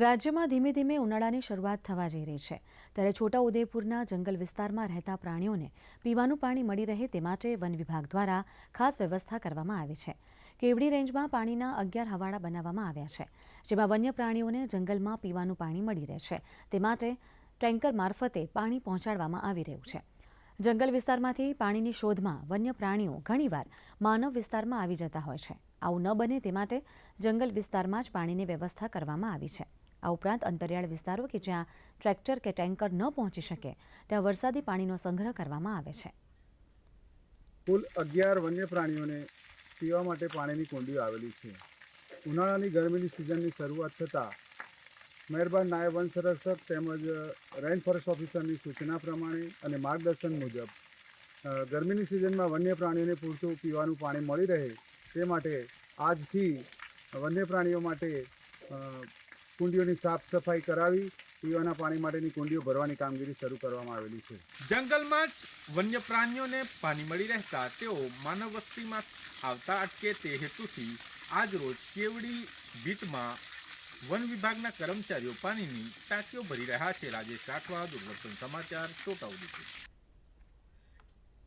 રાજ્યમાં ધીમે ધીમે ઉનાળાની શરૂઆત થવા જઈ રહી છે. ત્યારે છોટાઉદેપુરના જંગલ વિસ્તારમાં રહેતા પ્રાણીઓને પીવાનું પાણી મળી રહે તે માટે વન વિભાગ દ્વારા ખાસ વ્યવસ્થા કરવામાં આવી છે. કેવડી રેન્જમાં પાણીના અગિયાર હવાડા બનાવવામાં આવ્યા છે, જેમાં વન્ય પ્રાણીઓને જંગલમાં પીવાનું પાણી મળી રહે છે. તે માટે ટેન્કર મારફતે પાણી પહોંચાડવામાં આવી રહ્યું છે. જંગલ વિસ્તારમાંથી પાણીની શોધમાં વન્ય પ્રાણીઓ ઘણીવાર માનવ વિસ્તારમાં આવી જતા હોય છે. આવું ન બને તે માટે જંગલ વિસ્તારમાં જ પાણીની વ્યવસ્થા કરવામાં આવી છે. આ ઉપરાંત અંતરિયાળ વિસ્તારો કે જ્યાં ટ્રેક્ટર કે ટેન્કર ન પહોંચી શકે, ત્યાં વરસાદી પાણીનો સંગ્રહ કરવામાં આવે છે. કુલ અગિયાર વન્ય પ્રાણીઓને પીવા માટે પાણીની કુંડીઓ આવેલી છે. ઉનાળાની ગરમીની સિઝનની શરૂઆત થતાં મહેરબાન નાયબ વન સંરક્ષક તેમજ રેઇન ફોરેસ્ટ ઓફિસરની સૂચના પ્રમાણે અને માર્ગદર્શન મુજબ ગરમીની સિઝનમાં વન્ય પ્રાણીઓને પૂરતું પીવાનું પાણી મળી રહે તે માટે આજથી વન્ય પ્રાણીઓ માટે કુંડીઓની સાફ સફાઈ કરાવી, પીવાના પાણી માટેની કુંડીઓ ભરવાની કામગીરી શરૂ કરવામાં આવેલી છે. જંગલમાં જ વન્ય પ્રાણીઓને પાણી મળી રહેતા તેઓ માનવ વસ્તીમાં આવતા અટકે તે હેતુથી આજરોજ કેવડી બીટમાં વન વિભાગના કર્મચારીઓ પાણીની ટાંકીઓ ભરી રહ્યા છે. રાજેશ રાઠવા, દૂરદર્શન સમાચાર છોટાઉદેપુર